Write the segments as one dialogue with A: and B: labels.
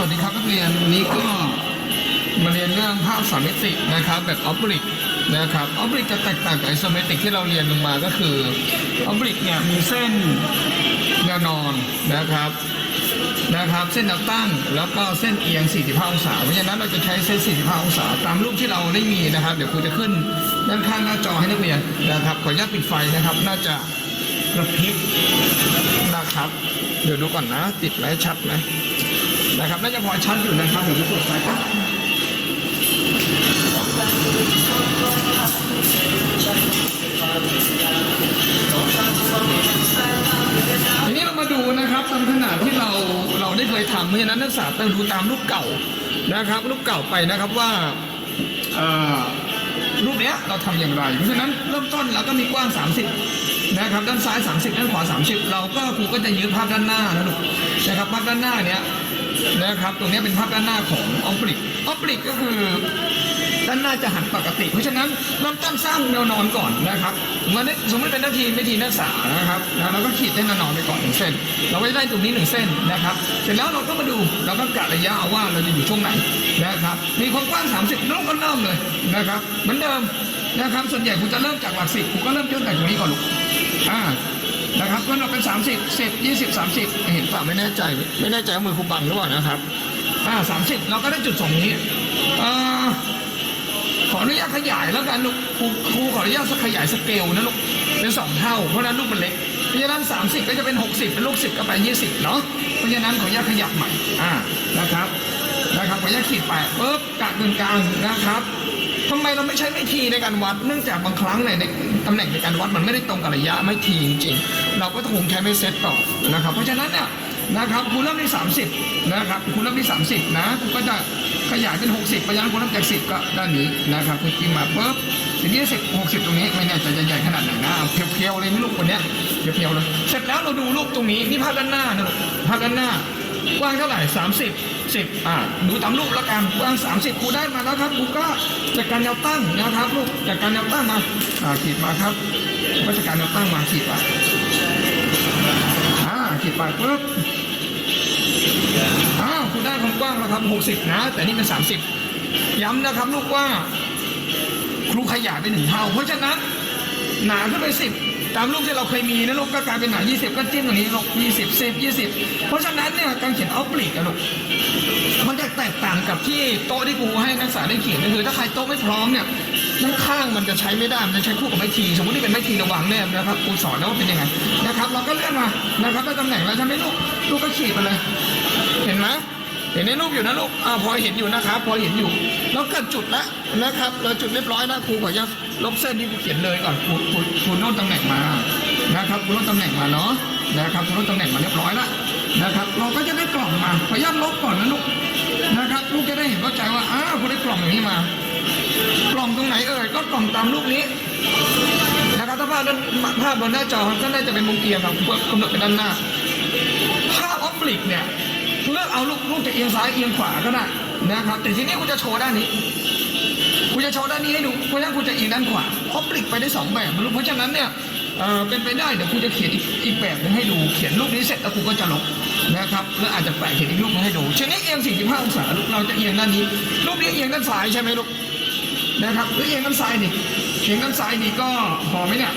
A: วัสดีครับนักเรียนวันนี้ก็มาเรียนเรื่องภาพสามมิตินะครับ แบบออบลิกนะครับออบลิกจะแตกต่างจากไอโซเมตริกที่เราเรียนลงมาก็คือออบลิกเนี่ยมีเส้นแนวนอนนะครับนะครับ เส้นแนวตั้งแล้วก็เส้นเอียง 45 องศาเพราะฉะนั้นเราจะใช้เส้น 45 องศา ตามรูปที่เราได้มีนะครับ เดี๋ยวครูจะขึ้นด้านข้างหน้าจอให้นักเรียนนะครับขออนุญาตปิดไฟนะครับ น่าจะกระพริบนะครับ เดี๋ยวดูก่อนนะ ติดไหมชัดไหม นะครับน่าจะพอชัดอยู่นะครับผมจะกดไฟครับทีนี้เรามาดูนะครับตามขนาดที่เราเราได้เคยทำเพราะฉะนั้นนักศึกษาต้องดูตามรูปเก่านะครับรูปเก่าไปนะครับว่ารูปเนี้ยเราทำอย่างไร เพราะฉะนั้นเริ่มต้นเราก็มีกว้าง 30 นะครับ ด้านซ้าย 30 ด้านขวา 30 เราก็ครูก็จะยืดภาพด้านหน้านะลูกนะครับภาพด้านหน้าเนี้ย นะครับ ตรงนี้เป็นภาพด้านหน้าของออปลิกออปลิกก็คือด้านหน้าจะหันปกติ เพราะฉะนั้นเริ่มต้นสร้างแนวนอนก่อนนะครับสมมติสมมติเป็นนาทีไม่ทีนักศึกษานะครับแล้วเราก็ขีดเส้นแนวนอนไปก่อนหนึ่งเส้น เราก็จะได้ตรงนี้หนึ่งเส้นนะครับ เสร็จแล้วเราก็มาดูเราก็กะระยะเอาว่าเราจะอยู่ช่วงไหนนะครับ มีความกว้าง 30เราก็เริ่มเลยนะครับเหมือนเดิมนะครับส่วนใหญ่คุณจะเริ่มจากหลักสิบคุณก็เริ่มต้นจากตรงนี้ก่อนลูกอ่า นะครับก็เราเป็น 30 10 20 30 เห็นป่ะไม่แน่ใจ ไม่แน่ใจว่ามือครูบังหรือเปล่านะครับอ่า30 เราก็ได้จุดสองนี้อ่าขออนุญาตขยายแล้วกันลูกครูครูขออนุญาตขยายสเกลนะลูกเป็นสองเท่า เพราะฉะนั้นลูกมันเล็กเพราะฉะนั้น 30 ก็จะเป็น 60 เป็นลูก 10 ก็ไป 20 เนาะเพราะฉะนั้นขออนุญาตขยับใหม่อ่านะครับนะครับขออนุญาตขีดไปปุ๊บกะกึ่งกลางนะครับ ทำไมเราไม่ใช้ไม่ทีในการวัด เนื่องจากบางครั้งในในตำแหน่งในการวัดมันไม่ได้ตรงกับระยะไม่ทีจริงๆเราก็ต้องคงใช้ไม่เซตต่อนะครับ เพราะฉะนั้นเนี่ยนะครับคุณเริ่มที่ 30 นะครับคุณเริ่มที่ 30 นะคุณก็จะขยายเป็น 60เพราะฉะนั้นคุณเริ่มจาก 10 ก็ด้านนี้นะครับคุณกินมาปุ๊บทีนี้10 60ตรงนี้ไม่แน่ใจจะใหญ่ขนาดไหนนะเอาเพียวๆเลยนี่ลูกคนเนี้ยเพียวๆเลยเสร็จแล้วเราดูลูกตรงนี้นี่ภาพด้านหน้านะลูกภาพด้านหน้ากว้างเท่าไหร่ 30 10อ่าดูตามรูปแล้วกันกว้าง30ครูได้มาแล้วครับครูก็จัดการแนวตั้งนะครับลูกจัดการแนวตั้งมาอ่าขีดมาครับก็จัดการแนวตั้งมาขีดไปอ่าขีดไปปุ๊บอ้าวครูได้ความกว้างแล้วครับ60นะ แต่นี่เป็น30ย้ำนะครับลูกว่า ครูขยายไปหนึ่งเท่า เพราะฉะนั้นหนาขึ้นไปสิบ ตามรูปที่เราเคยมีนะลูกก็กลายเป็นหนา20 ก็จิ้มตรงนี้ลูก20 10 20 เพราะฉะนั้นเนี่ยการเขียนออฟบลิกอะลูกมันจะแตกต่างกับที่โต๊ะที่ครูให้นักศึกษาได้เขียนก็คือถ้าใครโต๊ะไม่พร้อมเนี่ยด้านข้างมันจะใช้ไม่ได้ มันจะใช้คู่กับไม้ที สมมตินี่เป็นไม้ทีระวังเนี่ยนะครับครูสอนแล้วว่าเป็นยังไงนะครับ เราก็เลื่อนมานะครับได้ตำแหน่งแล้วใช่ไหมลูก ลูกก็ขีดไปเลย เห็นไหม เห็นในรูปอยู่นะลูกอพอเห็นอยู่นะครับ พอเห็นอยู่เราเกิดจุดแล้วนะครับ เราจุดเรียบร้อยแล้วครูขออนุญาตลบเส้นที่ครูเขียนเลยก่อนครูครูครูโน้ตตำแหน่งมา นะครับครูโน้ตตำแหน่งมาเนาะ นะครับครูโน้ตตำแหน่งมาเรียบร้อยแล้วนะครับ เราก็จะได้กล่องมาขออนุญาตลบก่อนนะลูก นะครับลูกจะได้เห็นเข้าใจว่า อ้าวครูได้กล่องอย่างนี้มา กล่องตรงไหนเอ่ย ก็กล่องตามรูปนี้นะครับถ้าภาพด้นภาพบนหน้าจอก็น่าจะเป็นมุมเอียงครับกำหนดเป็นด้านหน้า ภาพออฟลิกเนี่ย เลือกเอาลูกลูกจะเอียงซ้ายเอียงขวาก็ได้นะครับ แต่ทีนี้คุณจะโชว์ด้านนี้คุณจะโชว์ด้านนี้ให้ดูเพราะฉะนั้นคุณจะเอียงด้านขวาออฟบลิกไปได้สองแบบเพราะฉะนั้นเนี่ยเออเป็นไปได้เดี๋ยวคุณจะเขียนอีกแบบนึงให้ดูเขียนรูปนี้เสร็จแล้วคุณก็จะลบนะครับแล้วอาจจะแปะเขียนอีกรูปนึงให้ดูชนิดเอียง 45 องศาลูกเราจะเอียงด้านนี้รูปนี้เอียงด้านซ้ายใช่ไหมลูกนะครับหรือเอียงด้านซ้ายนี่เอียงด้านซ้ายนี่ก็พอไหมเนี่ย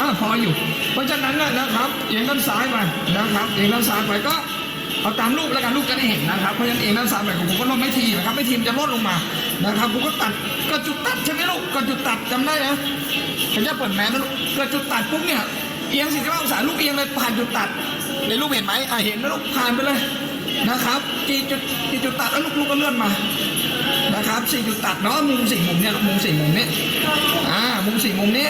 A: อ่าพออยู่ เพราะฉะนั้นนะครับเอียงด้านซ้ายไปนะครับเอียงด้านซ้ายไปก็ เอาตามรูปแล้วกันรูปจะได้เห็นนะครับเพราะฉะนั้นเองด้านซ้ายไปของผมก็ลดไม่ทีนะครับไม่ทีมจะลดลงมานะครับผมก็ตัดก็จุดตัดใช่ไหมลูกก็จุดตัดจำได้นะผมจะเปิดแมสนะลูกก็จุดตัดปุ๊บเนี่ยเอียงสิบองศาลูกเอียงเลยผ่านจุดตัดในรูปเห็นไหมอ่าเห็นแล้วลูกผ่านไปเลยนะครับจีจุดจีจุดตัดแล้วลูกลูกก็เลื่อนมานะครับสี่จุดตัดเนาะมุมสี่มุมเนี่ยมุมสี่มุมนี้อ่ามุมสี่มุมนี้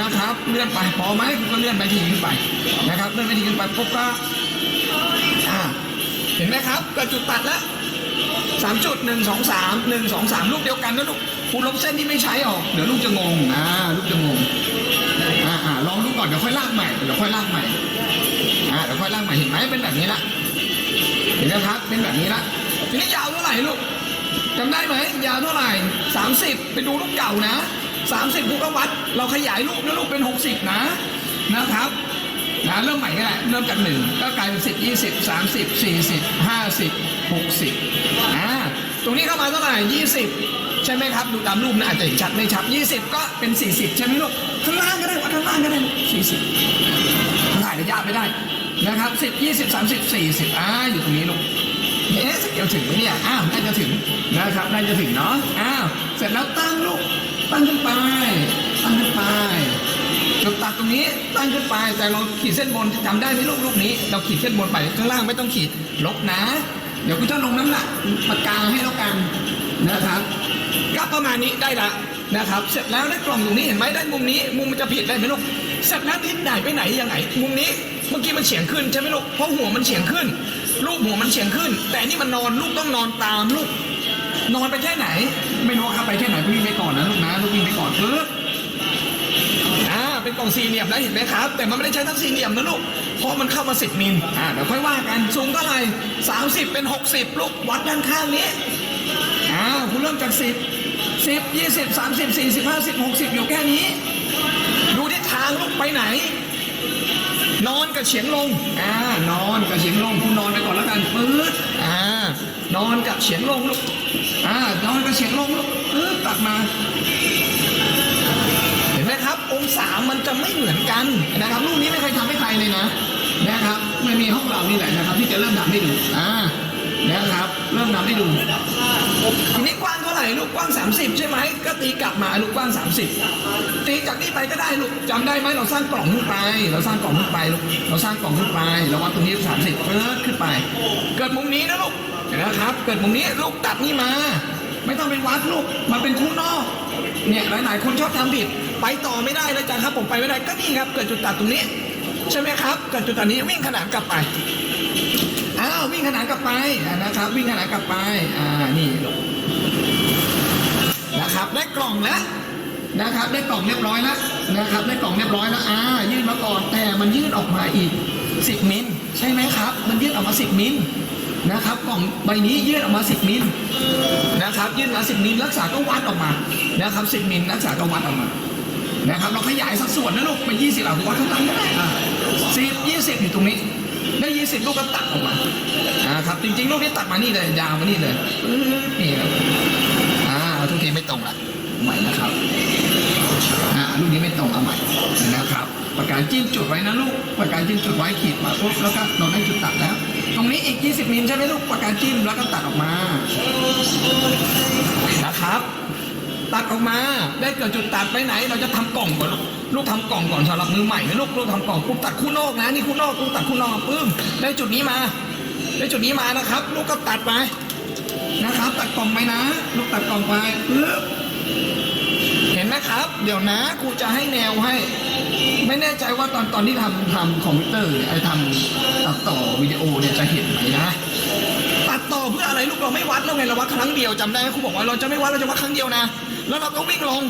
A: นะครับเลื่อนไปพอไหมก็เลื่อนไปทีขึ้นไปนะครับเลื่อนไปทีขึ้นไปปุ๊บก็ เห็นไหมครับก็จุดตัดแล้วสามจุดหนึ่งสองสามหนึ่งสองสามลูกเดียวกันนะลูกคุณลบเส้นที่ไม่ใช้ออกเดี๋ยวลูกจะงงอ่าลูกจะงงอ่าอ่าลองดูกก่อนเดี๋ยวค่อยลากใหม่เดี๋ยวค่อยลากใหม่อ่าเดี๋ยวค่อยลากใหม่เห็นไหมเป็นแบบนี้ละเห็นไหมครับเป็นแบบนี้ละทีนี้ยาวเท่าไหร่ลูกจำได้ไหมยาวเท่าไหร่30ไปดูรูปเก่านะ30กูก็วัด เราขยายรูปแล้วรูปเป็น60นะนะครับ นะเริ่มใหม่ก็ได้เริ่มจากหนึ่งก็กลายเป็นสิบยี่สิบสามสิบสี่สิบห้าสิบหกสิบอ่าตรงนี้เข้ามาเท่าไหร่ยี่สิบใช่ไหมครับ ดูตามรูปนะอาจจะชัดไม่ชัดยี่สิบก็เป็นสี่สิบใช่ไหมลูกข้างล่างก็ได้วัดข้างล่างก็ได้สี่สิบถ่ายระยะไม่ได้นะครับสิบยี่สิบสามสิบสี่สิบอ่าอยู่ตรงนี้ลูกเอ๊ะสเกลถึงไหมเนี่ยอ้าวน่าจะถึงนะครับน่าจะถึงเนาะอ้าวเสร็จแล้วตั้งลูกตั้งขึ้นไปตั้งขึ้นไป จุดตัดตรงนี้ตั้งขึ้นไปแต่เราขีดเส้นบนจำได้ไหมลูกลูกนี้ เราขีดเส้นบนไปข้างล่างไม่ต้องขีดลบนะ เดี๋ยวกูจะลงน้ำหนักปากกาให้แล้วกันนะครับก็ประมาณนี้ได้ละนะครับ เสร็จแล้วได้กล่องตรงนี้เห็นไหมได้มุมนี้ มุมมันจะผิดได้ไหมลูกเสร็จแล้วทิศไหนไปไหนยังไงมุมนี้เมื่อกี้มันเฉียงขึ้นใช่ไหมลูกเพราะหัวมันเฉียงขึ้น ลูกหัวมันเฉียงขึ้น แต่นี่มันนอนลูกต้องนอนตามลูกนอนไปแค่ไหน ไม่รู้ว่าครับไปแค่ไหนวิ่งไปก่อนนะลูกนะลูกวิ่งไปก่อนปึ๊บอ่า เป็นกล่องสี่เหลี่ยมแล้วเห็นไหมครับ แต่มันไม่ได้ใช้ทั้งสี่เหลี่ยมนะลูกเพราะมันเข้ามาสิบมิลอ่าเดี๋ยวค่อยว่ากันสูงเท่าไหร่สามสิบเป็นหกสิบลูกวัดด้านข้างนี้อ่าคุณเริ่มจากสิบสิบยี่สิบสามสิบสี่สิบห้าสิบหกสิบอยู่แค่นี้ ดูทิศทางลูกไปไหน นอนกับเฉียงลงอ่านอนกับเฉียงลงคุณนอนไปก่อนแล้วกันปื๊ดอ่านอนกับเฉียงลงลูกอ่านอนกับเฉียงลงลูกปื๊ดตัดมา ไหมมันจะไม่เหมือนกันนะครับรูปนี้ไม่เคยทำให้ใครเลยนะนะครับไม่มีห้องเรานี่แหละนะครับ ที่จะเริ่มทำให้ดูอ่านะครับ เริ่มทำให้ดูทีนี้กว้างเท่าไหร่ลูกกว้าง 30 ใช่ไหมก็ตีกลับมาลูกกว้าง 30 ตีจากนี้ไปก็ได้ลูกจำได้ไหมเราสร้างกล่องขึ้นไป เราสร้างกล่องขึ้นไปลูกเราสร้างกล่องขึ้นไปเราวัดตรงนี้30เปิดขึ้นไป เกิดมุมนี้นะลูกนะครับ เกิดมุมนี้ลูกตัดนี่มา ไม่ต้องไปวัดลูกมันเป็นคู่นอกเนี่ยหลายๆคนชอบทำผิด ไปต่อไม่ได้เลยจ้ะครับผมไปไม่ได้ก็นี่ครับเกิดจุดตัดตรงนี้ ใช่ไหมครับเกิดจุดตัดนี้วิ่งขนานกลับไปอ้าววิ่งขนานกลับไปนะครับ วิ่งขนานกลับไปอ่านี่นะครับได้กล่องแล้วนะครับ ได้กล่องเรียบร้อยแล้วนะครับ ได้กล่องเรียบร้อยแล้วอ่ายื่นมาก่อนแต่มันยื่นออกมาอีก 10 มิลใช่ไหมครับ มันยื่นออกมา 10 มิลนะครับกล่องใบนี้ยื่นออกมา 10 มิลนะครับยื่นมาสิบมิลรักษาก็วัดออกมานะครับสิบมิลรักษาก็วัดออกมา นะครับ เราขยายสัดส่วนนะลูกไปยี่สิบเอาวัดข้างหลังก็ได้สิบยี่สิบอยู่ตรงนี้ได้ยี่สิบลูกก็ตัดออกมานะครับจริงๆลูกนี้ตัดมานี่เลยยาวมานี่เลยนี่ครับอ่าทุกทีไม่ตรงละใหม่นะครับอ่าลูกนี้ไม่ตรงเอาใหม่นะครับประการจิ้มจุดไว้นะลูกประการจิ้มจุดไว้ขีดมาปุ๊บแล้วก็เราได้จุดตัดแล้ว ตรงนี้อีก 20มิลใช่ไหมลูกประการจิ้มแล้วก็ตัดออกมานะครับ ตัดออกมา ได้เกิดจุดตัดไปไหน เราจะทำกล่องก่อน ลูกลูกทำกล่องก่อนสำหรับมือใหม่นะลูกลูกทำกล่องปุ๊บตัดคู่นอกนะนี่คู่นอกลูกตัดคู่นอกปึ้มได้จุดนี้มา ได้จุดนี้มานะครับ ลูกก็ตัดไปนะครับ ตัดกล่องไปนะ ลูกตัดกล่องไปปึ๊บเห็นไหมครับ เดี๋ยวนะครูจะให้แนวให้ ไม่แน่ใจว่าตอนตอนที่ทำทำคอมพิวเตอร์ไอ้ทำตัดต่อวิดีโอเนี่ยจะเห็นไหมนะตัดต่อเพื่ออะไรลูกเราไม่วัดแล้วไงเราวัดครั้งเดียวจำได้ไหมครูบอกว่าเราจะไม่วัดเราจะวัดครั้งเดียวนะ แล้วเราก็วิ่งลง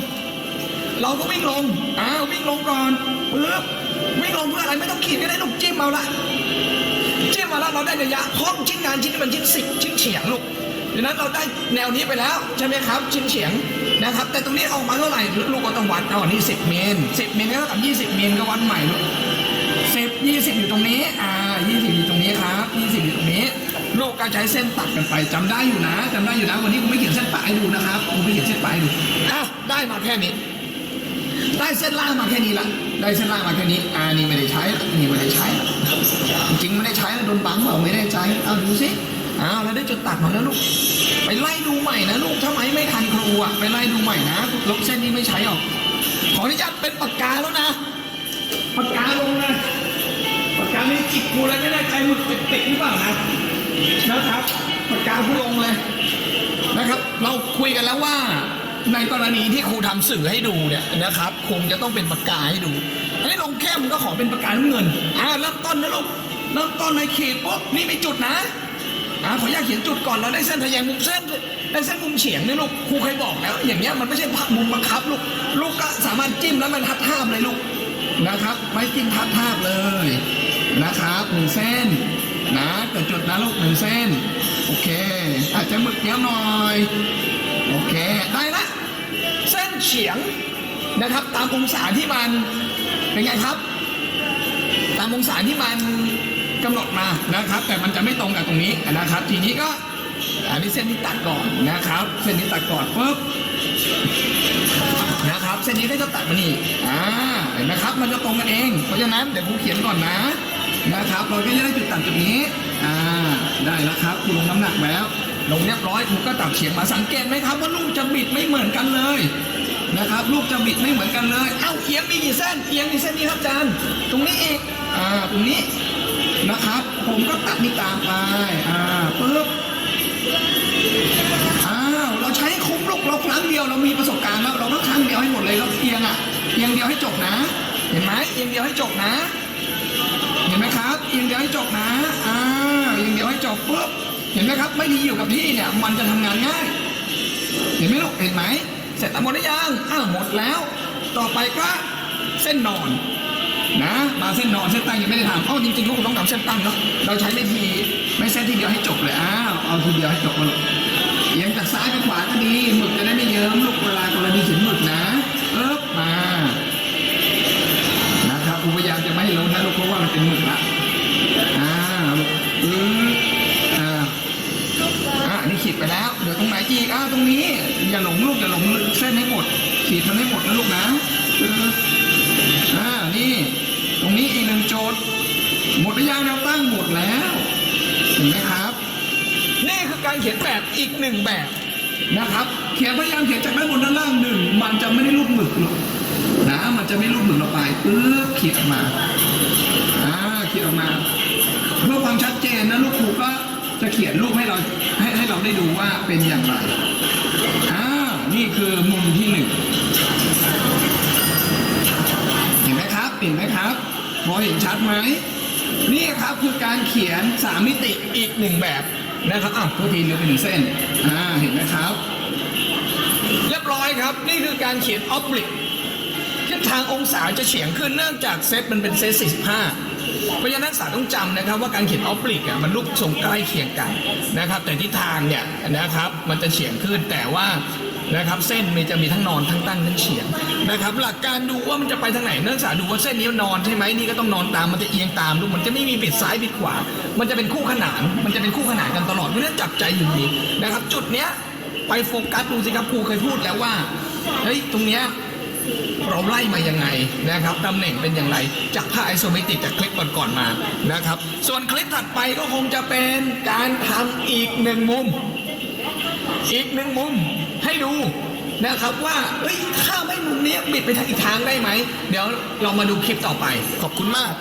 A: เราก็วิ่งลงอ้าววิ่งลงก่อนปึ๊บวิ่งลงเพื่ออะไรไม่ต้องขีดก็ได้ลูกจิ้มเอาละจิ้มมาแล้วเราได้ระยะเพราะชิ้นงานชิ้นนี้มันชิ้นสิบชิ้นเฉียงลูกดังนั้นเราได้แนวนี้ไปแล้วใช่ไหมครับ ชิ้นเฉียงนะครับ แต่ตรงนี้ออกมาเท่าไหร่ลูกก็ต้องวัดเอาอันนี้สิบเมตรสิบเมตรก็เท่ากับยี่สิบเมตรก็วัดใหม่ลูกสิบยี่สิบอยู่ตรงนี้ อ่ายี่สิบอยู่ตรงนี้ครับยี่สิบอยู่ตรงนี้ ลูกก็ใช้เส้นตัดกันไปจำได้อยู่นะจำได้อยู่นะวันนี้ผมไม่เขียนเส้นปลายให้ดูนะครับผมไม่เขียนเส้นปลายดูอะได้มาแค่นี้ ได้เส้นล่างมาแค่นี้ละได้เส้นล่างมาแค่นี้อ่านี่ไม่ได้ใช้ละนี่ไม่ได้ใช้ละจริงไม่ได้ใช้โดนบังเปล่าไม่ได้ใช้เอาดูสิอ้าวเราได้จดตัดมาแล้วลูกไปไล่ดูใหม่นะลูกถ้าไมไม่ทันครูอะไปไล่ดูใหม่นะลบเส้นนี้ไม่ใช้หรอกขออนุญาตเป็นปากกาแล้วนะปากกาลงนะปากกาไม่จิกกูเลยไม่ได้ใจมึกติดๆหรือเปล่านะ นะครับปากกาผู้ลงเลยนะครับ เราคุยกันแล้วว่าในกรณีที่ครูทำสื่อให้ดูเนี่ยนะครับ คงจะต้องเป็นปากกาให้ดู อันนี้ลงเข้มก็ขอเป็นปากกาน้ำเงินอ่าเริ่มต้นนะลูกเริ่มต้นในเขีดปุ๊บนี่มีจุดนะอ่าขออนุญาตเขียนจุดก่อนเราได้เส้นทะแยงมุมเส้นได้เส้นมุมเฉียงนี่ลูกครูเคยบอกแล้ว อย่างเงี้ยมันไม่ใช่พักมุมบังคับลูกลูกก็สามารถจิ้มแล้วมันทัดทาบเลยลูกนะครับ ไม้จิ้มทัดทาบเลย นะครับหนึ่งเส้นนะเกิดจุดนะลูกหนึ่งเส้น โอเค อาจจะหมึกเนี้ยหน่อย โอเค ได้ละเส้นเฉียงนะครับ ตามองศาที่มันเป็นไงครับ ตามองศาที่มันกำหนดมานะครับ แต่มันจะไม่ตรงกับตรงนี้นะครับ ทีนี้ก็อันนี้เส้นนี้ตัดก่อนนะครับ เส้นนี้ตัดก่อนปุ๊บนะครับ เส้นนี้ก็จะตัดมานี่อ่าเห็นไหมครับ มันจะตรงกันเอง เพราะฉะนั้นเดี๋ยวครูเขียนก่อนนะ นะครับ เราก็จะได้จุดตัดจุดนี้ อ่า ได้แล้วครับครูลงน้ำหนักแล้ว ลงเรียบร้อยครูก็ตัดเฉียงมาสังเกตไหมครับว่าลูกจะบิดไม่เหมือนกันเลยนะครับ ลูกจะบิดไม่เหมือนกันเลย เอ้าเอียงมีกี่เส้นเอียงมีเส้นนี้ครับอาจารย์ ตรงนี้อีก อ่า ตรงนี้นะครับ ผมก็ตัดนี่ตามไป อ่าปึ๊บอ้าวเราใช้คุ้มลูกเราครั้งเดียวเรามีประสบการณ์แล้วเราต้องครั้งเดียวให้หมดเลยเราเอียงอะเอียงเดียวให้จบนะ เห็นไหมเอียงเดียวให้จบนะ เอียงเดียวให้จบนะอ่าเอียงเดียวให้จบปุ๊บเห็นไหมครับ ไม่ดีอยู่กับที่เนี่ยมันจะทำงานง่าย เห็นไหมลูกเห็นไหมเสร็จแล้วหมดหรือยังอ้าวหมดแล้ว ต่อไปก็เส้นนอนนะมาเส้นนอนเส้นตั้งยังไม่ได้ทำเอ้าจริงๆลูกต้องทำเส้นตั้งเนาะเราใช้ไม่ทีไม่เส้นทีเดียวให้จบเลยอ้าวเอาทีเดียวให้จบมาลูกเอียงจากซ้ายไปขวาก็ดีหมึกจะได้ไม่เยิ้มลูกเวลากรณีถึงหมึกนะเอ๊บมานะครับครูพยายามจะไม่ให้ล้นนะลูกเพราะว่ามันเป็นหมึกละ อ่าลูกปึ๊บอ่าอะนี่ขีดไปแล้ว เดี๋ยวตรงไหนอีกอะตรงนี้ อย่าหลงลูกอย่าหลงเส้นให้หมด ขีดมันให้หมดนะลูกนะอ่านี่ ตรงนี้อีกหนึ่งโจทย์ หมดหรือยังแนวตั้งหมดแล้วเห็นไหมครับ นี่คือการเขียนแบบอีกหนึ่งแบบนะครับ เขียนพยายามเขียนจากด้านบนด้านล่างหนึ่งมันจะไม่ได้รูปหมึกหรอกนะมันจะไม่รูปหมึกลงไปปึ๊บขีดออกมาอ่าเขีดออกมา นนะลูกครูก็จะเขียนรูปให้เราให้ให้เราได้ดูว่าเป็นอย่างไรอ่านี่คือมุมที่หนึ่งเห็นไหมครับเห็นไหมครับพอเห็นชัดไหมนี่ครับคือการเขียนสามมิติอีกหนึ่งแบบนะครับอะทุกทีเหลือไปหนึ่งเส้นอ่าเห็นไหมครับ เรียบร้อยครับนี่คือการเขียนออบลิก ทางองศาจะเฉียงขึ้นเนื่องจากเซตมันเป็นเซต45เพราะฉะนั้นนักศึกษาต้องจำนะครับ ว่าการเขียนออฟลิกอะมันรูปทรงใกล้เคียงกันนะครับ แต่ทิศทางเนี่ยนะครับมันจะเฉียงขึ้นแต่ว่านะครับเส้นมันจะมีทั้งนอนทั้งตั้งทั้งเฉียงนะครับ หลักการดูว่ามันจะไปทางไหนนักศึกษาดูว่าเส้นนี้นอนใช่ไหมนี่ก็ต้องนอนตามมันจะเอียงตามลูมันจะไม่มีบิดซ้ายบิดขวา มันจะเป็นคู่ขนานมันจะเป็นคู่ขนานกันตลอดเพราะฉะนั้นจับใจอยู่ดีนะครับ จุดเนี้ยไปโฟกัสดูสิครับครูเคยพูดแล้วว่าเฮ้ยตรงเนี้ย เราไล่มายังไงนะครับตำแหน่งเป็นอย่างไรจากภาพไอโซเมตริกจากคลิปก่อนๆมานะครับ ส่วนคลิปถัดไปก็คงจะเป็นการทำอีกหนึ่งมุม อีกหนึ่งมุมให้ดูนะครับว่าเฮ้ยถ้าไม่มุมนี้บิดไปทางอีกทางได้ไหม เดี๋ยวเรามาดูคลิปต่อไป ขอบคุณมาก